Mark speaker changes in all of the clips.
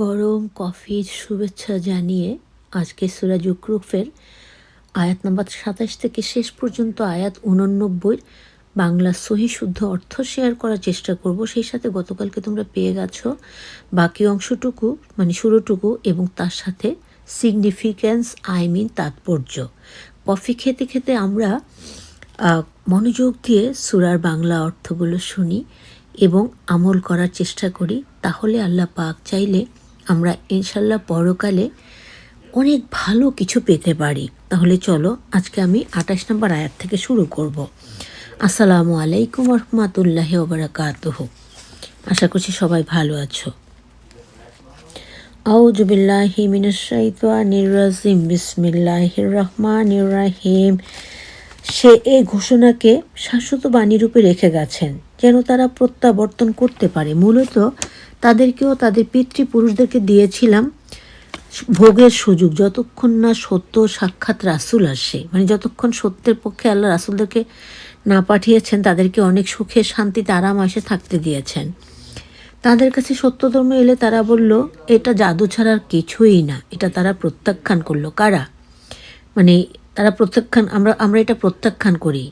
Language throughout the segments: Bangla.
Speaker 1: গরম, কফির শুভেচ্ছা জানিয়ে আজকে সুরা জুকরুফের আয়াত নাম্বার সাতাশ থেকে শেষ পর্যন্ত আয়াত উননব্বইয়ের বাংলা সহি শুদ্ধ অর্থ শেয়ার করার চেষ্টা করব। সেই সাথে গতকালকে তোমরা পেয়ে গেছো বাকি অংশটুকু মানে শুরুটুকু এবং তার সাথে সিগনিফিক্যান্স আই মিন তাৎপর্য। কফি খেতে খেতে আমরা মনোযোগ দিয়ে সুরার বাংলা অর্থগুলো শুনি এবং আমল করার চেষ্টা করি। তাহলে আল্লাহ পাক চাইলে আমরা ইনশাল্লাহ পরকালে অনেক ভালো কিছু পেতে পারি। তাহলে চলো আজকে আমি আঠাশ নম্বর আয়াত থেকে শুরু করব। আসসালামু আলাইকুম রহমতুল্লাহ ওবরাকাতুহ। আশা করছি সবাই ভালো আছো। আউযু বিল্লাহি রাজিম। বিসমিল্লাহির রহমানির রহিম। সে এই ঘোষণাকে শাশ্বত বাণী রূপে রেখে গেছেন, যেন তারা প্রত্যাবর্তন করতে পারে। মূলত তাদেরকেও তাদের পিতৃপুরুষদেরকে দিয়েছিলাম ভোগের সুযোগ, যতক্ষণ না সত্য সাক্ষাৎ রাসুল আসে। মানে যতক্ষণ সত্যের পক্ষে আল্লাহ রাসুলদেরকে না পাঠিয়েছেন, তাদেরকে অনেক সুখে, শান্তিতে আরাম আসে থাকতে দিয়েছেন। তাদের কাছে সত্য ধর্ম এলে তারা বলল, এটা জাদু ছাড়ার কিছুই না। এটা তারা প্রত্যাখ্যান করল। কারা? মানে তারা প্রত্যাখ্যান, আমরা আমরা এটা প্রত্যাখ্যান করি।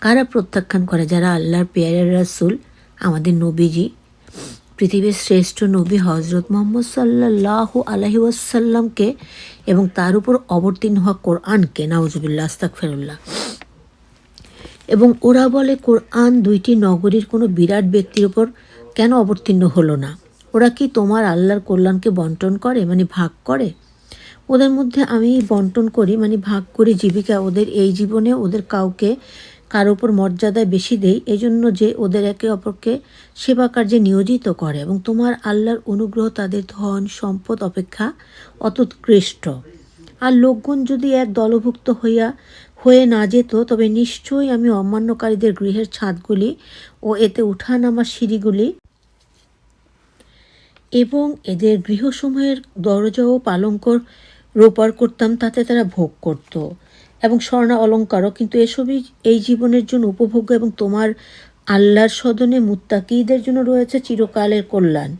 Speaker 1: কারা প্রত্যাখ্যান করে? যারা আল্লাহর পেয়ারের রাসুল, আমাদের নবীজি পৃথিবীর শ্রেষ্ঠ নবী হজরত মোহাম্মদ সাল্লাহ আলহি ওয়াসাল্লামকে এবং তার উপর অবতীর্ণ হওয়া কোরআনকে নাউজুবিল্লা আস্তাক ফেরুল্লাহ এবং ওরা বলে, কোরআন দুইটি নগরীর কোনো বিরাট ব্যক্তির ওপর কেন অবতীর্ণ হলো না? ওরা কি তোমার আল্লাহর কল্যাণকে বন্টন করে মানে ভাগ করে? ওদের মধ্যে আমি বন্টন করি মানে ভাগ করি জীবিকা, ওদের এই জীবনে ওদের কাউকে কার উপর মর্যাদায় বেশি দেই এজন্য যে ওদের একে অপরকে সেবা কার্যে নিয়োজিত করে এবং তোমার আল্লাহর অনুগ্রহ তাদের ধন, সম্পদ অপেক্ষা অতুৎকৃষ্ট। আর লোকগুণ যদি এক দলভুক্ত হইয়া, হয়ে না যেত, তবে নিশ্চয়ই আমি অমান্যকারীদের গৃহের ছাদগুলি ও এতে উঠানামার সিঁড়িগুলি এবং এদের গৃহসমূহের দরজা ও পালঙ্কর রোপার করতাম, তাতে তারা ভোগ করত। এবং স্বর্ণা অলঙ্কারও, কিন্তু এসবই এই জীবনের জন্য উপভোগ্য এবং তোমার আল্লাহর সদনে মুত্তাকিদের জন্য রয়েছে চিরকালের কল্যাণ।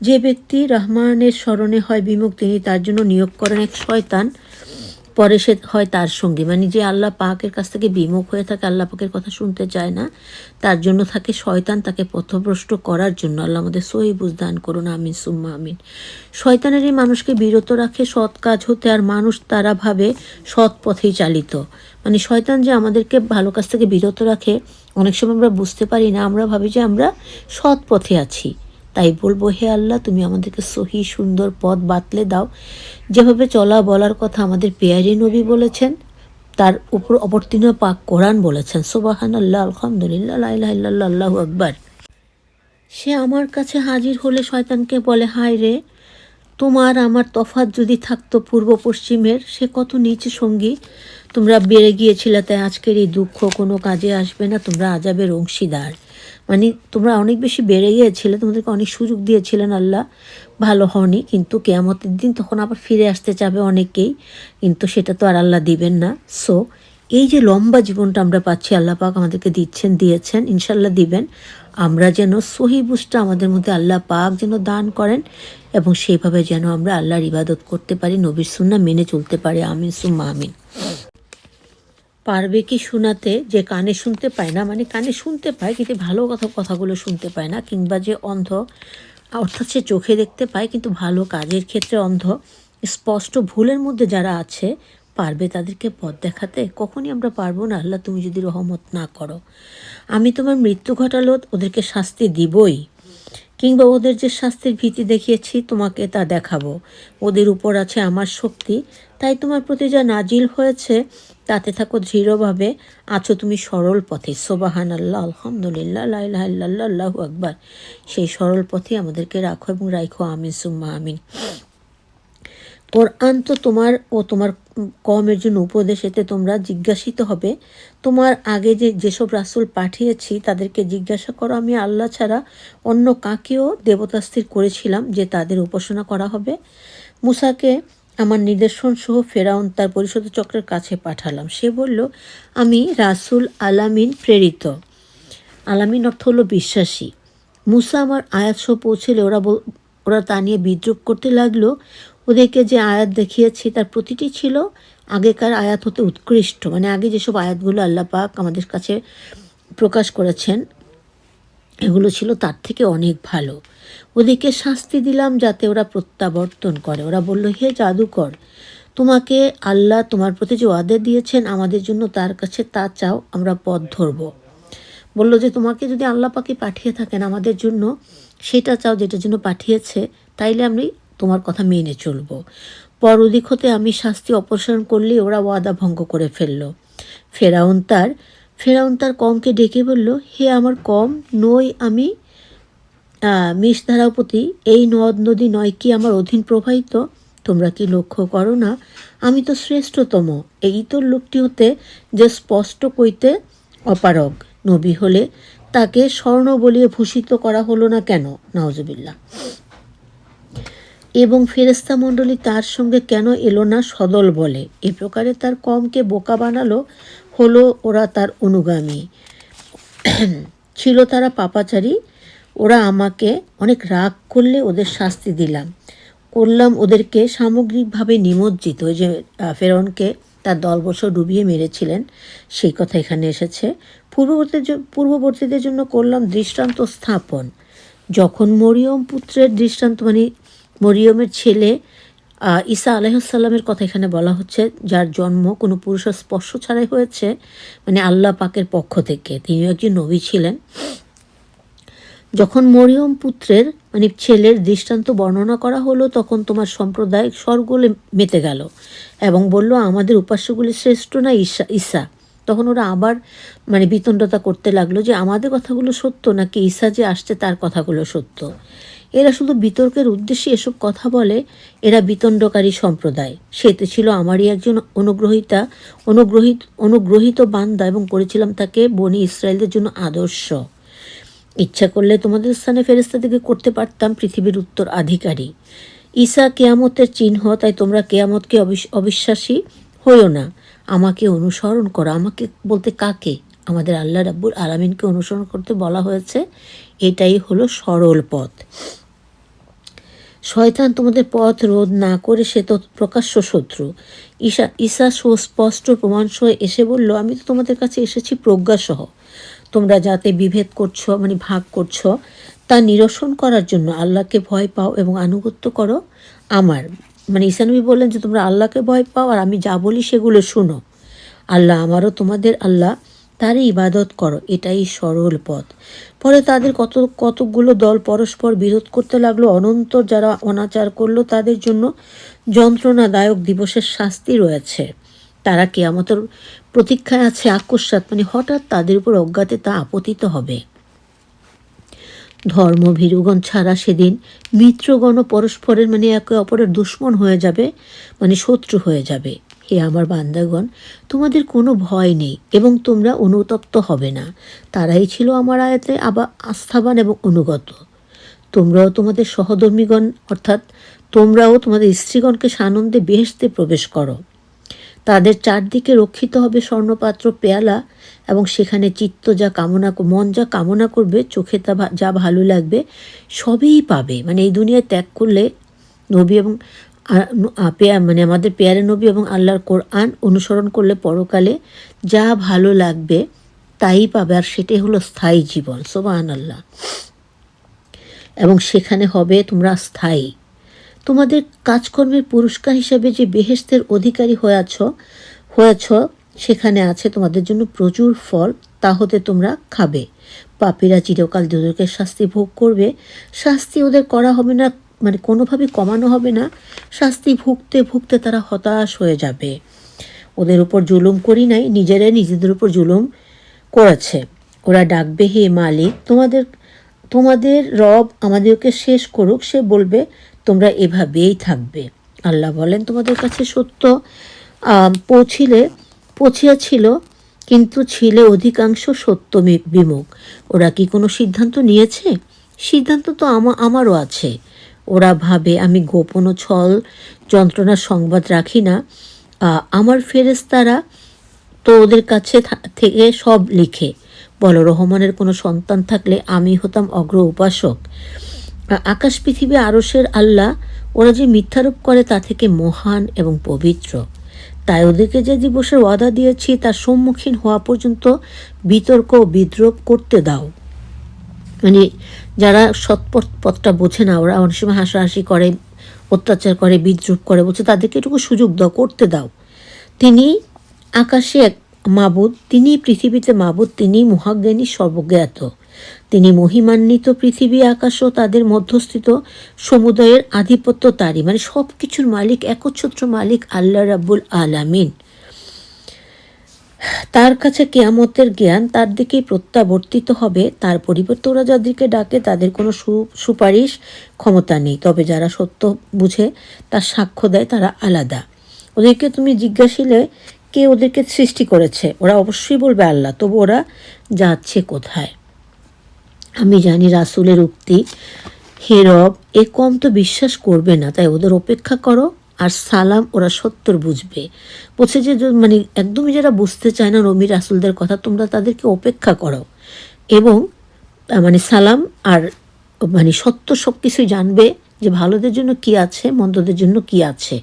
Speaker 1: যে ব্যক্তি রহমানের স্মরণে হয় বিমুখ, তিনি তার জন্য নিয়োগ করেন এক শয়তান। পরে সে হয় তার সঙ্গী। মানে যে আল্লাহ পাকের কাছ থেকে বিমুখ হয়ে থাকে, আল্লাহ পাকের কথা শুনতে চায় না, তার জন্য থাকে শয়তান তাকে পথভ্রষ্ট করার জন্য। আল্লাহ আমাদের সহি বুঝদান করুন, আমিন, সুম্মা আমিন। শয়তানের এই মানুষকে বিরত রাখে সৎ কাজ হতে, আর মানুষ তারা ভাবে সৎ পথেই চালিত। মানে শয়তান যে আমাদেরকে ভালো কাজ থেকে বিরত রাখে, অনেক সময় আমরা বুঝতে পারি না, আমরা ভাবি যে আমরা সৎ পথে আছি। তাই বলব, হে আল্লাহ, তুমি আমাদেরকে সহি, সুন্দর পথ বাতলে দাও। যেভাবে চলা বলার কথা আমাদের পেয়ারি নবী বলেছেন, তার উপর অবতীর্ণ পাক কোরআন বলেছেন। সোবাহান আল্লাহ আলহামদুলিল্লাহ আল্লাহ আল্লাহ আকবার। সে আমার কাছে হাজির হলে শয়তানকে বলে, হায় রে, তোমার আমার তফাৎ যদি থাকতো পূর্ব পশ্চিমের, সে কত নিচে সঙ্গী। তোমরা বেড়ে গিয়েছিলে, তাই আজকের এই দুঃখ কোনো কাজে আসবে না, তোমরা আজাবের অংশীদার। মানে তোমরা অনেক বেশি বেড়ে গিয়েছিলে, তোমাদেরকে অনেক সুযোগ দিয়েছিলেন আল্লাহ। ভালো হওনি, কিন্তু কেয়ামতের দিন তখন আবার ফিরে আসতে চাবে অনেকেই, কিন্তু সেটা তো আর আল্লাহ দিবেন না। সো এই যে লম্বা জীবনটা আমরা পাচ্ছি, আল্লাহ পাক আমাদেরকে দিচ্ছেন, দিয়েছেন ইনশাল্লাহ দিবেন। আমরা যেন সহি বুঝটা আমাদের মধ্যে আল্লাহ পাক যেন দান করেন এবং সেইভাবে যেন আমরা আল্লাহর ইবাদত করতে পারি, নবীর সুন্না মেনে চলতে পারি। আমিন, সুম্মা আমিন। পারবে কি শোনাতে, যে কানে শুনতে পায় না? মানে কানে শুনতে পায়, কিন্তু ভালো কথা, কথাগুলো শুনতে পায় না, কিংবা যে অন্ধ, অর্থাৎ সে চোখে দেখতে পায়, কিন্তু ভালো কাজের ক্ষেত্রে অন্ধ। স্পষ্ট ভুলের মধ্যে যারা আছে, পারবে তাদেরকে পথ দেখাতে? কখনই আমরা পারব না। আল্লাহ, তুমি যদি রহমত না করো। আমি তোমার মৃত্যু ঘটালো, ওদেরকে শাস্তি দিবই। কিংবা ওদের যে শাস্তির ভীতি দেখিয়েছি, তোমাকে তা দেখাবো। ওদের উপর আছে আমার শক্তি। তাই তোমার প্রতি যা নাজিল হয়েছে, তাতে থাকো দৃঢ়ভাবে। আছো তুমি সরল পথে। সোবাহান আল্লাহ আলহামদুলিল্লাহ আল্লাহু আকবার। সেই সরল পথে আমাদেরকে রাখো এবং রাখো আমিন, সুম্মা, আমিন। কোরআন তো তোমার ও তোমার কমের জন্য উপদেশ, এতে তোমরা জিজ্ঞাসিত হবে। তোমার আগে যে, যেসব রাসুল পাঠিয়েছি, তাদেরকে জিজ্ঞাসা করো। আমি আল্লাহ ছাড়া অন্য কাকেও দেবতাস্থির করেছিলাম যে তাদের উপাসনা করা হবে। মুসাকে আমার নির্দেশন সহ ফেরাউন তার পরিষদ চক্রের কাছে পাঠালাম। সে বলল, আমি রাসুল আলামিন প্রেরিত। আলামিন অর্থ হলো বিশ্বাসী। মুসা আমার আয়াত সহ পৌঁছেলে ওরা ওরা তা নিয়ে বিদ্রুপ করতে লাগল। ওদেরকে যে আয়াত দেখিয়েছি তার প্রতিটি ছিল আগেকার আয়াত হতে উৎকৃষ্ট। মানে আগে যেসব আয়াতগুলো আল্লাহ পাক আমাদের কাছে প্রকাশ করেছেন, এগুলো ছিল তার থেকে অনেক ভালো। ওদেরকে শাস্তি দিলাম যাতে ওরা প্রত্যাবর্তন করে। ওরা বলল, হে জাদুকর, তোমাকে আল্লাহ তোমার প্রতি যে ওয়াদে দিয়েছেন, আমাদের জন্য তার কাছে তা চাও, আমরা পথ ধরব। বলল যে, তোমাকে যদি আল্লাহ পাকে পাঠিয়ে থাকেন আমাদের জন্য, সেটা চাও যেটার জন্য পাঠিয়েছে, তাইলে আমি তোমার কথা মেনে চলব। পর ওদিক হতে আমি শাস্তি অপসারণ করলেই ওরা ওয়াদা ভঙ্গ করে ফেলল। ফেরাউন তার ফেরাউন তার কমকে ডেকে বলল, হে আমার কম, নই আমি মিষধারাপতি এই নদ নদী নয় কি আমার অধীন প্রবাহিত? তোমরা কি লক্ষ্য করো না? আমি তো শ্রেষ্ঠতম। এই তো লোকটি হতে যে স্পষ্ট কইতে অপারগ। নবী হলে তাকে স্বর্ণ বলিয়ে ভূষিত করা হলো না কেন? নওয়াজবিল্লা এবং ফেরেস্তা মণ্ডলী তার সঙ্গে কেন এলো না সদল বলে? এ প্রকারে তার কমকে বোকা বানালো হলো ওরা তার অনুগামী। ছিল তারা পাপাচারী ওরা আমাকে অনেক রাগ করলে ওদের শাস্তি দিলাম। করলাম ওদেরকে সামগ্রিকভাবে নিমজ্জিত যে ফেরনকে তার দলবশ ডুবিয়ে মেরেছিলেন, সেই কথা এখানে এসেছে। পূর্ববর্তী পূর্ববর্তীদের জন্য করলাম দৃষ্টান্ত স্থাপন। যখন মরিয়ম পুত্রের দৃষ্টান্ত মানে মরিয়মের ছেলে ঈসা আলাইসাল্লামের কথা এখানে বলা হচ্ছে, যার জন্ম কোনো পুরুষের স্পর্শ ছাড়াই হয়েছে মানে আল্লাহ পাকের পক্ষ থেকে। তিনি একজন নবী ছিলেন। যখন মরিয়ম পুত্রের মানে ছেলের দৃষ্টান্ত বর্ণনা করা হলো, তখন তোমার সম্প্রদায় স্বর্গলে মেতে গেল এবং বলল, আমাদের উপাস্যগুলি শ্রেষ্ঠ না ঈশা ঈশা তখন ওরা আবার মানে বিতণ্ডতা করতে লাগল যে, আমাদের কথাগুলো সত্য নাকি ঈশা যে আসছে তার কথাগুলো সত্য? এরা শুধু বিতর্কের উদ্দেশ্যে এসব কথা বলে, এরা বিতণ্ডকারী সম্প্রদায়। সেতে ছিল আমারই একজন অনুগ্রহিতা, অনুগ্রহিত অনুগ্রহিত বান্দা এবং করেছিলাম তাকে বনি ইসরায়েলদের জন্য আদর্শ। ইচ্ছা করলে তোমাদের স্থানে ফেরেস্তাদিকে করতে পারতাম পৃথিবীর উত্তর আধিকারী। ঈসা কেয়ামতের চিহ্ন, তাই তোমরা কেয়ামতকে অবিশ্বাসী হইও না। আমাকে অনুসরণ করো। আমাকে বলতে কাকে? আমাদের আল্লাহ রাব্বুল আলামিনকে অনুসরণ করতে বলা হয়েছে, এটাই হলো সরল পথ। শয়তান তোমাদের পথ রোধ না করে সে তো প্রকাশ্য শত্রু। ঈশা ঈশা সুস্পষ্ট প্রমাণসহ এসে বলল, আমি তো তোমাদের কাছে এসেছি প্রজ্ঞাসহ। তোমরা যাতে বিভেদ করছ মানে ভাগ করছ, তা নিরসন করার জন্য আল্লাহকে ভয় পাও এবং আনুগত্য করো। আমার মানে ঈশানবী বললেন যে, তোমরা আল্লাহকে ভয় পাও আর আমি যা বলি সেগুলো শুনো। আল্লাহ আমারও তোমাদের আল্লাহ, তারই ইবাদত করো। এটাই সরল পথ। পরে তাদের কত, কতকগুলো দল পরস্পর বিরোধ করতে লাগল। অনন্ত যারা অনাচার করল, তাদের জন্য যন্ত্রণাদায়ক দিবসের শাস্তি রয়েছে। তারা কেয়ামতের প্রতীক্ষায় আছে আকস্মাত মানে হঠাৎ তাদের উপর অজ্ঞাতে তা আপতিত হবে। ধর্মভীরুগণ ছাড়া সেদিন মিত্রগণ পরস্পরের মানে একে অপরের দুশ্মন হয়ে যাবে মানে শত্রু হয়ে যাবে। হে আমার বান্দাগণ, তোমাদের কোনো ভয় নেই এবং তোমরা অনুতপ্ত হবে না। তারাই ছিল আমার আয়াতে আবার আস্থাবান এবং অনুগত। তোমরাও তোমাদের সহধর্মীগণ, অর্থাৎ তোমরাও তোমাদের স্ত্রীগণকে সানন্দে বেহেস্তে প্রবেশ করো। তাদের চারদিকে রক্ষিত হবে স্বর্ণপাত্র পেয়ালা এবং সেখানে চিত্ত যা কামনা মন যা কামনা করবে, চোখে তা যা ভালো লাগবে, সবই পাবে। মানে এই দুনিয়ায় ত্যাগ করলে নবী এবং পেয়া মানে আমাদের পেয়ারে নবী এবং আল্লাহর কোরআন অনুসরণ করলে পরকালে যা ভালো লাগবে তাই পাবে। আর সেটাই হলো স্থায়ী জীবন সোবাহান আল্লাহ এবং সেখানে হবে তোমরা স্থায়ী। তোমাদের কাজকর্মের পুরস্কার হিসাবে যে বেহেস্তের অধিকারী হয়েছ হয়েছ, সেখানে আছে তোমাদের জন্য প্রচুর ফল, তা হতে তোমরা খাবে। পাপীরা চিরকাল দুদকের শাস্তি ভোগ করবে। শাস্তি ওদের করা হবে না মানে কোনোভাবে কমানো হবে না। শাস্তি ভুগতে ভুগতে তারা হতাশ হয়ে যাবে। ওদের উপর জুলুম করি নাই, নিজেরাই নিজেদের উপর জুলুম করেছে। ওরা ডাকবে, হে মালিক, তোমাদের তোমাদের রব আমাদেরকে শেষ করুক, সে বলবে তোমরা এভাবেই থাকবে। আল্লাহ বলেন, তোমাদের কাছে সত্য পৌঁছিলে পৌঁছিয়াছিল কিন্তু ছিলে অধিকাংশ সত্য বিমুখ। ওরা কি কোনো সিদ্ধান্ত নিয়েছে? সিদ্ধান্ত তো আমা, আমারও আছে। ওরা ভাবে, আমি গোপন ও ছল যন্ত্রণার সংবাদ রাখি না। আমার ফেরেস্তারা তো ওদের কাছে থেকে সব লিখে। বলো, রহমানের কোনো সন্তান থাকলে আমি হতাম অগ্র উপাসক। আকাশ পৃথিবী আরসের আল্লাহ, ওরা যে মিথ্যারোপ করে তা থেকে মহান এবং পবিত্র। তাই ওদেরকে যে দিবসের ওয়াদা দিয়েছি, তার সম্মুখীন হওয়া পর্যন্ত বিতর্ক ও বিদ্রোপ করতে দাও। মানে যারা সৎপথ, পথটা বোঝে না, ওরা অনেক সময় হাসাহাসি করে, অত্যাচার করে বিদ্রুপ করে, বলছে তাদেরকে এটুকু সুযোগ দাও, করতে দাও। তিনি আকাশে এক মাবুদ, তিনি পৃথিবীতে মাবুদ, তিনি মহাজ্ঞানী, সর্বজ্ঞাত। তিনি মহিমান্বিত পৃথিবী, আকাশ ও তাদের মধ্যস্থিত সমুদয়ের আধিপত্য তারই মানে সব কিছুর মালিক, একচ্ছত্র মালিক আল্লাহ রাব্বুল আলামিন। তার কাছে কেয়ামতের জ্ঞান তার দিকেই প্রত্যাবর্তিত হবে, তার পরিবর্তে ওরা যাদেরকে ডাকে তাদের কোনো সুপারিশ ক্ষমতা নেই। তবে যারা সত্য বুঝে, তার সাক্ষ্য দেয়, তারা আলাদা। ওদেরকে তুমি জিজ্ঞাসিলে, কে ওদেরকে সৃষ্টি করেছে? ওরা অবশ্যই বলবে আল্লাহ, তবু ওরা যাচ্ছে কোথায়? আমি জানি রাসুলের উক্তি। হে রব, এ কম তো বিশ্বাস করবে না, তাই ওদের অপেক্ষা করো আর সালাম ওরা সত্তর বুঝবে। বলছে যে মানে একদমই যারা বুঝতে চায় না রমি রাসুলদের কথা, তোমরা তাদেরকে অপেক্ষা করো। এবং মানে সালাম আর মানে সত্য সব কিছুই জানবে যে ভালোদের জন্য কি আছে, মন্দদের জন্য কি আছে।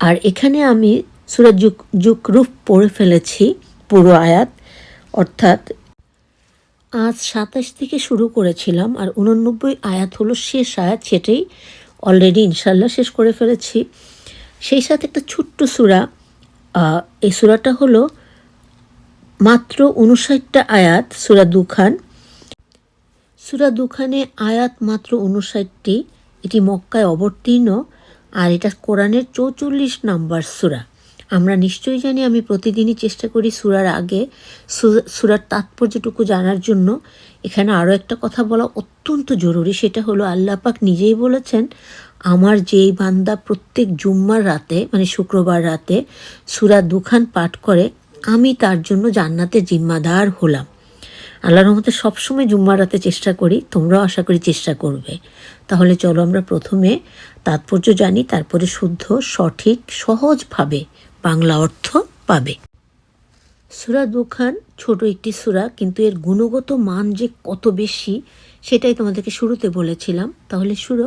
Speaker 1: আর এখানে আমি সুরাজ যুগ রূপ পড়ে ফেলেছি পুরো আয়াত, অর্থাৎ আজ সাতাশ থেকে শুরু করেছিলাম আর উননব্বই আয়াত হলো শেষ আয়াত, সেটাই অলরেডি ইনশাল্লাহ শেষ করে ফেলেছি। সেই সাথে একটা ছোট্ট সুরা এই সুরাটা হলো মাত্র উনষাটটা আয়াত, সুরা দুখান। সুরা দুখানে আয়াত মাত্র উনষাটটি এটি মক্কায় অবতীর্ণ, আর এটা কোরআনের চৌচল্লিশ নাম্বার সুরা। আমরা নিশ্চয়ই জানি, আমি প্রতিদিনই চেষ্টা করি সুরার আগে সুরার তাৎপর্যটুকু জানার জন্য। এখানে আরও একটা কথা বলা অত্যন্ত জরুরি, সেটা হলো আল্লাহ পাক নিজেই বলেছেন, আমার যেই বান্দা প্রত্যেক জুম্মার রাতে মানে শুক্রবার রাতে সুরা দুখান পাঠ করে, আমি তার জন্য জান্নাতে জিম্মাদার হলাম। আল্লাহ রহমতে সবসময় জুম্মার রাতে চেষ্টা করি, তোমরাও আশা করি চেষ্টা করবে। তাহলে চলো আমরা প্রথমে তাৎপর্য জানি, তারপরে শুদ্ধ, সঠিক, সহজভাবে বাংলা অর্থ পাবে। সুরা দুখান ছোট একটি সুরা, কিন্তু এর গুণগত মান যে কত বেশি, সেটাই তোমাদেরকে শুরুতে বলেছিলাম। তাহলে শুরু,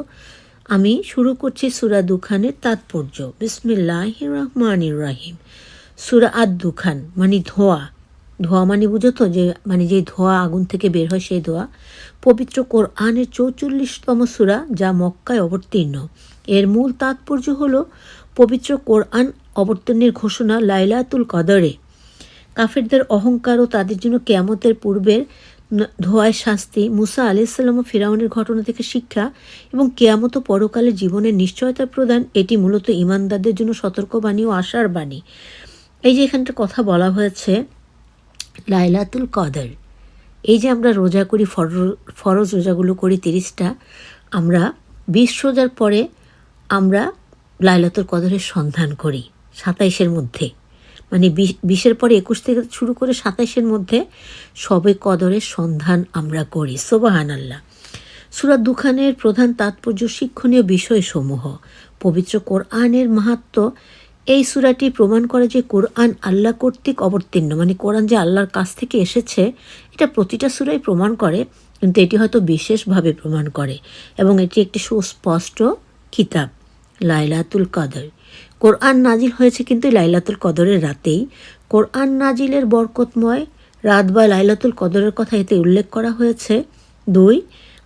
Speaker 1: আমি শুরু করছি সুরা দুখানের তাৎপর্য। বিসমিল্লাহ রহমান রাহিম। সুরা আদ দুখান মানে ধোয়া। ধোয়া মানে বুঝো তো যে মানে যে ধোয়া আগুন থেকে বের হয় সেই ধোয়া। পবিত্র কোরআনের চৌচল্লিশতম সুরা, যা মক্কায় অবতীর্ণ। এর মূল তাৎপর্য হলো পবিত্র কোরআন অবর্তনের ঘোষণা লাইলাতুল কদরে। কাফেরদের অহংকার ও তাদের জন্য কেয়ামতের পূর্বের ধোয়ায় শাস্তি, মুসা আলাইসাল্লাম ও ফেরাউনের ঘটনা থেকে শিক্ষা এবং কেয়ামত পরকালে জীবনের নিশ্চয়তা প্রদান, এটি মূলত ইমানদারদের জন্য সতর্কবাণী ও আশার বাণী। এই যে এখানটা কথা বলা হয়েছে, লাইলাতুল কদর, এই যে আমরা রোজা করি ফরজ রোজাগুলো করি তিরিশটা, আমরা বিশ রোজার পরে আমরা লাইলাতুল কদরের সন্ধান করি, সাতাইশের মধ্যে। মানে বিশের পরে একুশ থেকে শুরু করে সাতাইশের মধ্যে সবে কদরের সন্ধান আমরা করি। সোবাহান আল্লাহ সুরাত দুখানের প্রধান তাৎপর্য শিক্ষণীয় বিষয়সমূহ। পবিত্র কোরআনের মাহাত্ম। এই সুরাটি প্রমাণ করে যে কোরআন আল্লাহ কর্তৃক অবতীর্ণ মানে কোরআন যে আল্লাহর কাছ থেকে এসেছে, এটা প্রতিটা সুরাই প্রমাণ করে, কিন্তু এটি হয়তো বিশেষভাবে প্রমাণ করে। এবং এটি একটি সুস্পষ্ট কিতাব। লাইলাতুল কদর। কোরআন নাজিল হয়েছে কিন্তু লাইলাতুল কদরের রাতেই। কোরআন নাজিলের বরকতময় রাত বা লাইলাতুল কদরের কথা এতে উল্লেখ করা হয়েছে। দুই,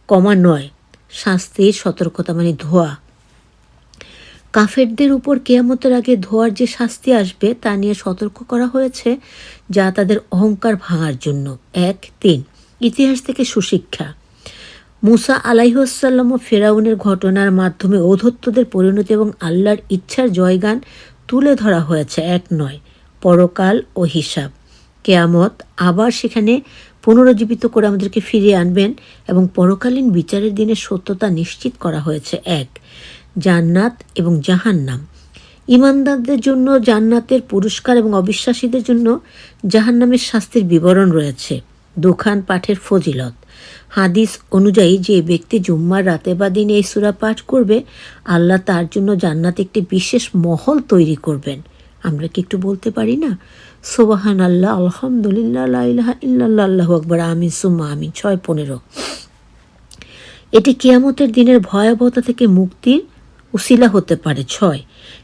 Speaker 1: কমা নয় শাস্তির সতর্কতা মানে ধোয়া। কাফেরদের উপর কেয়ামতের আগে ধোয়ার যে শাস্তি আসবে তা নিয়ে সতর্ক করা হয়েছে, যা তাদের অহংকার ভাঙার জন্য। এক, তিন, ইতিহাস থেকে সুশিক্ষা। মুসা আলাইহসাল্লাম ও ফেরাউনের ঘটনার মাধ্যমে অধত্তদের পরিণতি এবং আল্লাহর ইচ্ছার জয়গান তুলে ধরা হয়েছে এক নয়, পরকাল ও হিসাব। কেয়ামত আবার সেখানে পুনরুজ্জীবিত করে আমাদেরকে ফিরিয়ে আনবেন এবং পরকালীন বিচারের দিনে সত্যতা নিশ্চিত করা হয়েছে এক, জান্নাত এবং জাহান্নাম। ইমানদারদের জন্য জান্নাতের পুরস্কার এবং অবিশ্বাসীদের জন্য জাহান্নামের শাস্তির বিবরণ রয়েছে। দোখান পাঠের ফজিলত। হাদিস অনুযায়ী যে ব্যক্তি জুম্মার রাতে বা দিনে এই সুরা পাঠ করবে, আল্লাহ তার জন্য জান্নাতে একটি বিশেষ মহল তৈরি করবেন। আমরা কি একটু বলতে পারি না? সোবাহান আল্লাহ আলহামদুলিল্লাহ ইল্লাল্লাহ, আল্লাহ আকবর, আমিন, সুম্মা, আমিন, ছয় পনেরো। এটি কেয়ামতের দিনের ভয়াবহতা থেকে মুক্তির উসিলা হতে পারে, ছয়।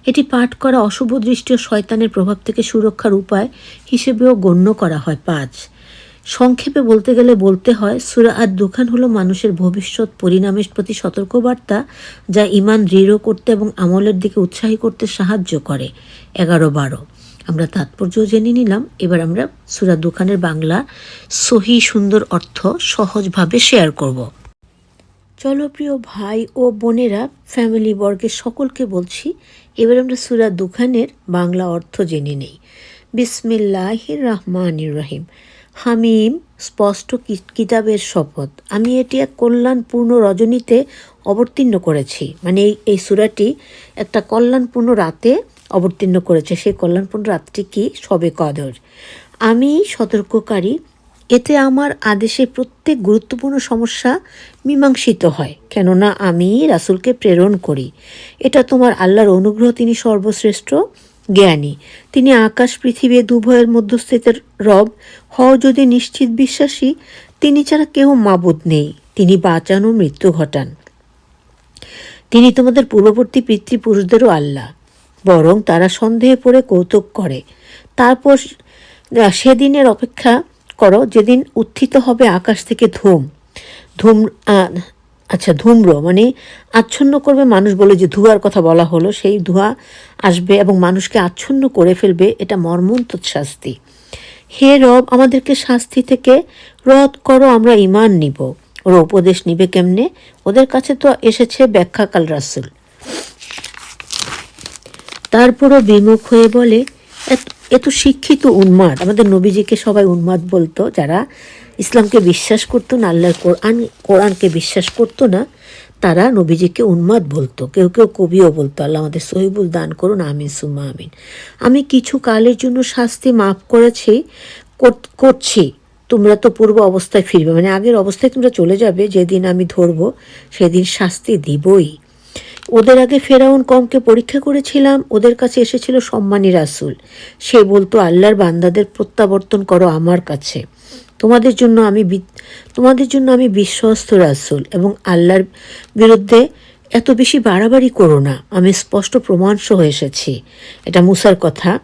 Speaker 1: এটি পাঠ করা অশুভ দৃষ্টি ও শয়তানের প্রভাব থেকে সুরক্ষার উপায় হিসেবেও গণ্য করা হয়, পাঁচ। সংক্ষেপে বলতে গেলে বলতে হয়, সুরা আর দুখান হলো মানুষের ভবিষ্যৎ পরিণামের প্রতি সতর্কবার্তা যা ইমান দৃঢ় করতে এবং আমলের দিকে উৎসাহী করতে সাহায্য করে। এগারো বারো আমরা তাৎপর্য জেনে নিলাম। এবার আমরা সুরা দুখানের বাংলা সহি সুন্দর অর্থ সহজভাবে শেয়ার করব। চলো প্রিয় ভাই ও বোনেরা ফ্যামিলি বর্গের সকলকে বলছি, এবার আমরা সুরা দুখানের বাংলা অর্থ জেনে নেই। বিসমিল্লাহ রহমানির রহিম। হামিম স্পষ্ট কিতাবের শপথ। আমি এটি এক কল্যাণপূর্ণ রজনীতে অবতীর্ণ করেছি। মানে এই এই সুরাটি একটা কল্যাণপূর্ণ রাতে অবতীর্ণ করেছে। সেই কল্যাণপূর্ণ রাতটি কি? সবে কদর। আমি সতর্ককারী। এতে আমার আদেশে প্রত্যেক গুরুত্বপূর্ণ সমস্যা মীমাংসিত হয়। কেননা আমি রাসুলকে প্রেরণ করি। এটা তোমার আল্লাহর অনুগ্রহ, তিনি সর্বশ্রেষ্ঠ। জ্ঞানী। তিনি আকাশ পৃথিবী দুভয়ের মধ্যস্থিতের রব। হও যদি নিশ্চিত বিশ্বাসী, তিনি ছাড়া কেউ মাবুদ নেই। তিনি বাঁচান ও মৃত্যু ঘটান। তিনি তোমাদের পূর্ববর্তী পিতৃপুরুষদেরও আল্লাহ। বরং তারা সন্দেহে পড়ে কৌতুক করে। তারপর সেদিনের অপেক্ষা করো, যেদিন উত্থিত হবে আকাশ থেকে ধূম। ধূম আচ্ছা ধূম্র মানে আচ্ছন্ন করবে মানুষ বলে যে ধোঁয়ার কথা বলা হলো, সেই ধোঁয়া আসবে এবং মানুষকে আচ্ছন্ন করে ফেলবে, এটা মর্মন্তদ শাস্তি হে রব, আমাদেরকে শাস্তি থেকে রদ করো, আমরা ইমান নিব। ওরা উপদেশ নিবে কেমনে? ওদের কাছে তো এসেছে ব্যাখ্যাকাল রাসুল। তারপরও বিমুখ হয়ে বলে এত শিক্ষিত উন্মাদ। আমাদের নবীজিকে সবাই উন্মাদ বলতো, যারা ইসলামকে বিশ্বাস করতো না, আল্লাহর কোরআন, কোরআনকে বিশ্বাস করতো না, তারা নবীজিকে উন্মাদ বলতো। কেউ কেউ কবিও বলতো, আল্লাহ আমাদের সহিবুল দান করুন, আমিন, সুম্মা আমিন। আমি কিছু কালের জন্য শাস্তি মাফ করেছি, কর- করছি। তোমরা তো পূর্ব অবস্থায় ফিরবে মানে আগের অবস্থায় তোমরা চলে যাবে, যেদিন আমি ধরবো, সেদিন শাস্তি দিবই। ওদের আগে ফেরাউন কমকে পরীক্ষা করেছিলাম, ওদের কাছে এসেছিল সম্মানী রাসুল। সে বলতো, আল্লাহর বান্দাদের প্রত্যাবর্তন করো আমার কাছে। তোমাদের জন্য আমি তোমাদের জন্য আমি বিশ্বস্ত রাসূল এবং আল্লাহর বিরুদ্ধে এত বেশি বাড়াবাড়ি করো না। আমি স্পষ্ট প্রমাণ সহ এসেছি। এটা মুসার কথা।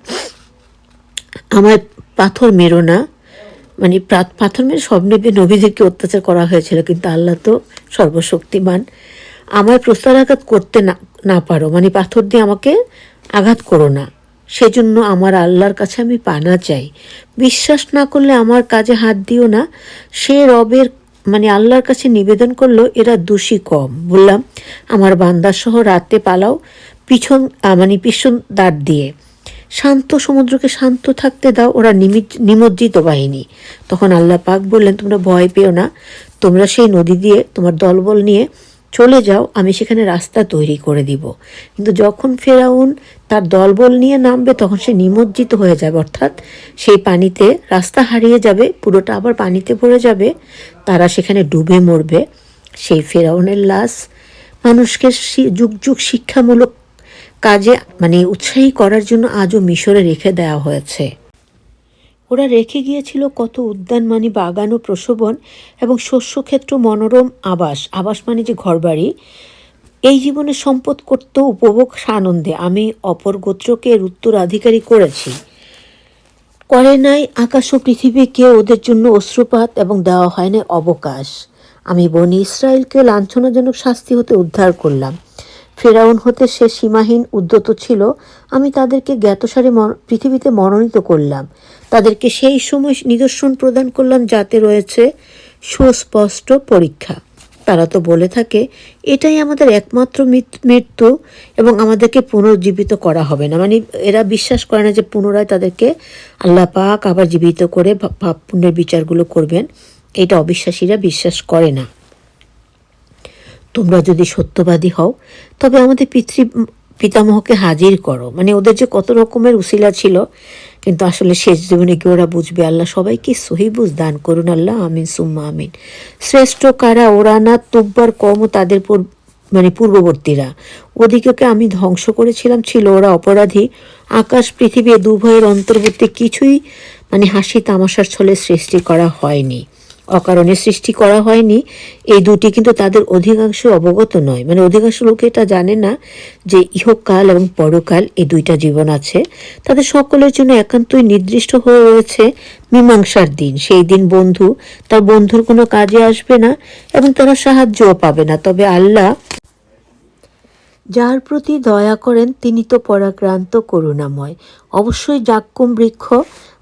Speaker 1: আমার পাথর মেরো না। মানে পাথর মেরে সব নবী নবীদেরকে অত্যাচার করা হয়েছিল, কিন্তু আল্লাহ তো সর্বশক্তিমান। আমায় প্রস্তারাঘাত করতে না না পারো। মানে পাথর দিয়ে আমাকে আঘাত করো না। সেজন্য আমার আল্লাহর কাছে আমি পানা চাই। বিশ্বাস না করলে আমার কাজে হাত দিও না। সে রবের মানে আল্লাহর কাছে নিবেদন করল, এরা দোষী কম। বললাম, আমার বান্দার সহ রাতে পালাও, পিছন মানে পিছন দাঁড় দিয়ে। শান্ত সমুদ্রকে শান্ত থাকতে দাও, ওরা নিমজ্জিত বাহিনী। তখন আল্লাহ পাক বললেন, তোমরা ভয় পেও না। তোমরা সেই নদী দিয়ে, তোমার দলবল নিয়ে চলে যাও, আমি সেখানে রাস্তা তৈরি করে দিব। কিন্তু যখন ফেরাউন তার দলবল নিয়ে নামবে, তখন সে নিমজ্জিত হয়ে যাবে। অর্থাৎ সেই পানিতে রাস্তা হারিয়ে যাবে, পুরোটা আবার পানিতে ভরে যাবে, তারা সেখানে ডুবে মরবে। সেই ফেরাউনের লাশ মানুষকে যুগ যুগ শিক্ষামূলক কাজে মানে উৎসাহী করার জন্য আজও মিশরে রেখে দেওয়া হয়েছে। ওরা রেখে গিয়েছিল কত উদ্যান মানে বাগান ও প্রসবন এবং শস্যক্ষেত্র, মনোরম আবাস। আবাস মানে যে ঘরবাড়ি। এই জীবনে সম্পদ করত উপভোগ আনন্দে আমি অপর গোত্রকে এর উত্তরাধিকারী করেছি। করে নাই আকাশ ও পৃথিবী পৃথিবীকে ওদের জন্য অশ্রুপাত এবং দেওয়া হয় না অবকাশ। আমি বনি ইসরায়েলকে লাঞ্ছনাজনক শাস্তি হতে উদ্ধার করলাম। ফেরাউন হতে সে সীমাহীন উদ্যত ছিল। আমি তাদেরকে জ্ঞাতসারে পৃথিবীতে মনোনীত করলাম। তাদেরকে সেই সময় নিদর্শন প্রদান করলাম যাতে রয়েছে সুস্পষ্ট পরীক্ষা। তারা তো বলে থাকে, এটাই আমাদের একমাত্র মৃত্যু এবং আমাদেরকে পুনর্জীবিত করা হবে না। মানে এরা বিশ্বাস করে না যে পুনরায় তাদেরকে আল্লাহ পাক আবার জীবিত করে পাপ পুণ্যের বিচারগুলো করবেন। এটা অবিশ্বাসীরা বিশ্বাস করে না। তোমরা যদি সত্যবাদী হও, তবে আমাদের পিতৃ, পিতামহকে হাজির করো। মানে ওদের যে কত রকমের উসিলা ছিল কিন্তু আসলে শেষ জীবনে কি ওরা বুঝবে? আল্লাহ সবাইকে সহিবুজ দান করুন, আল্লাহ আমিন, সুম্মা আমিন। শ্রেষ্ঠ কারা? ওরা না তুব্বার কম তাদের মানে পূর্ববর্তীরা। ওদিকে আমি ধ্বংস করেছিলাম, ছিল ওরা অপরাধী। আকাশ, পৃথিবী দুভয়ের অন্তর্বর্তী কিছুই মানে হাসি তামাশার ছলে সৃষ্টি করা হয়নি। অকারণে সৃষ্টি করা হয়নি, এই দুটি কিন্তু তাদের অধিকাংশ অবগত নয়। মানে অধিকাংশ লোক এটা জানে না যে ইহকাল এবং পরকাল এই দুইটা জীবন আছে। তাদের সকলের জন্য একান্তই নির্দিষ্ট হয়ে রয়েছে মীমাংসার দিন। সেই দিন বন্ধু, তার বন্ধুর কোনো কাজে আসবে না এবং তারা সাহায্যও পাবে না। তবে আল্লাহ যার প্রতি দয়া করেন, তিনি তো পরাক্রান্ত করুণাময়। অবশ্যই জাক্কুম বৃক্ষ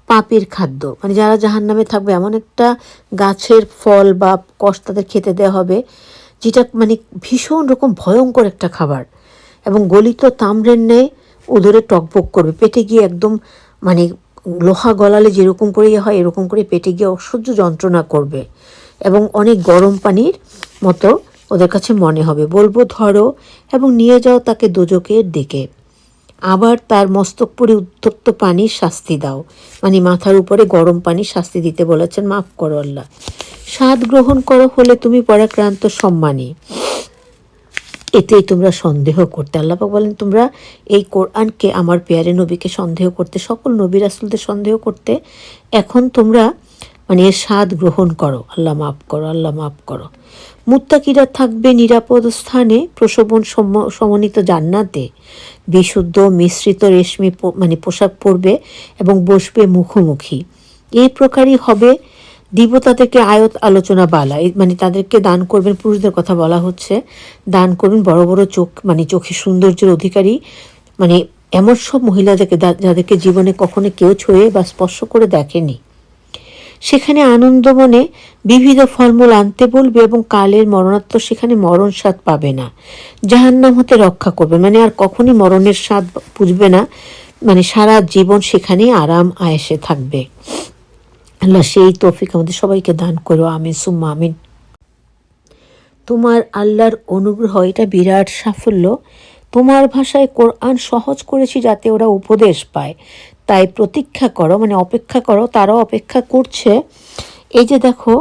Speaker 1: পাপের খাদ্য। মানে যারা জাহান নামে থাকবে, এমন একটা গাছের ফল বা কষ তাদের খেতে দেওয়া হবে, যেটা মানে ভীষণ রকম ভয়ঙ্কর একটা খাবার। এবং গলিত তাম্রের ন্যায় উদরে টকবক করবে। পেটে গিয়ে একদম মানে লোহা গলালে যেরকম করে ইয়ে হয়, এরকম করে পেটে গিয়ে অসহ্য যন্ত্রণা করবে। এবং অনেক গরম পানির মতো ওদের কাছে মনে হবে। বলব ধরো এবং নিয়ে যাও তাকে দোজকের দিকে। আবার তার মস্তক পরে উত্তপ্ত পানির শাস্তি দাও। মানে মাথার উপরে গরম পানির শাস্তি দিতে বলেছেন, মাফ করো আল্লাহ। স্বাদ গ্রহণ করো হলে তুমি পরাক্রান্ত সম্মানী। এতেই তোমরা সন্দেহ করতে। আল্লাপাক বলেন, তোমরা এই কোরআনকে, আমার পেয়ারে নবীকে সন্দেহ করতে, সকল নবী রাসুলদের সন্দেহ করতে, এখন তোমরা মানে এর স্বাদ গ্রহণ করো, আল্লাহ মাফ করো, আল্লাহ মাফ করো। মুত্তাকিরা থাকবে নিরাপদ স্থানে সম- সমন্বিত জান্নাতে। বিশুদ্ধ মিশ্রিত রেশমি মানে পোশাক পরবে এবং বসবে মুখোমুখি। এই প্রকারই হবে দিব তাদেরকে আয়ত আলোচনা বালা। মানে তাদেরকে দান করবেন, পুরুষদের কথা বলা হচ্ছে, দান করবেন বড় বড় চোখ মানে চোখে সৌন্দর্যের অধিকারী। মানে এমন সব মহিলাদেরকে যাদেরকে জীবনে কখনো কেউ ছুঁয়ে বা স্পর্শ করে দেখেনি। সেখানে আনন্দমনে বিবিধ ফলমূল আনতে বলবে এবং কালের মরণাত্ম সেখানে মরণ স্বাদ পাবে না। জাহান্নাম হতে রক্ষা করবে। মানে আর কখনই মরণের স্বাদ বুঝবে না। মানে সারা জীবন সেখানেই আরাম আয়েসে থাকবে। আল্লাহ সেই তৌফিক আমাদের সবাইকে দান করো। আমিন। সুম্মা আমিন। তোমার আল্লাহর অনুগ্রহ, এটা বিরাট সাফল্য। তোমার ভাষায় কোরআন সহজ করেছি যাতে ওরা উপদেশ পায়। তাই প্রতীক্ষা করো মানে অপেক্ষা করো, তারাও অপেক্ষা করছে। এই যে দেখো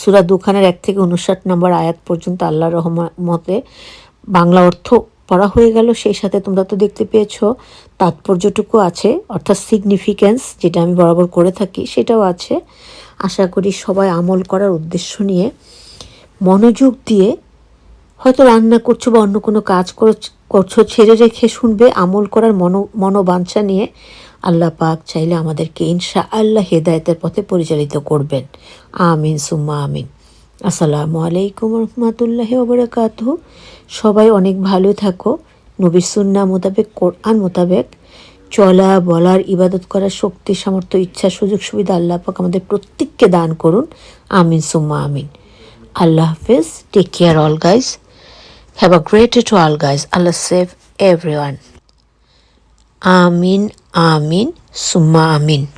Speaker 1: সুরা দুখানের এক থেকে উনষাট নম্বর আয়াত পর্যন্ত আল্লাহ রহমতে বাংলা অর্থ পড়া হয়ে গেল, সেই সাথে তোমরা তো দেখতে পেয়েছ, তাৎপর্যটুকু আছে, অর্থাৎ সিগনিফিক্যান্স যেটা আমি বরাবর করে থাকি, সেটাও আছে। আশা করি সবাই আমল করার উদ্দেশ্য নিয়ে মনোযোগ দিয়ে হয়তো রান্না করছ বা অন্য কোনো কাজ করছ- ছেড়ে রেখে শুনবে, আমল করার মনো, মনোবাঞ্ছা নিয়ে আল্লাহ পাক চাইলে আমাদেরকে ইনশা আল্লাহ হেদায়তের পথে পরিচালিত করবেন। আমিন, সুম্মা আমিন। আসসালামু আলাইকুম রহমতুল্লাহ ওবরাকাত সবাই অনেক ভালো থাকো। নবীর সুন্না মোতাবেক, কোরআন মোতাবেক চলা, বলার, ইবাদত করার শক্তি, সামর্থ্য, ইচ্ছা, সুযোগ, সুবিধা আল্লাহ পাক আমাদের প্রত্যেককে দান করুন। আমিন, সুম্মা আমিন। Allah হাফেজ। Take care all guys. Have a great day to all guys. Allah save everyone. Amin, Amin, Summa Amin.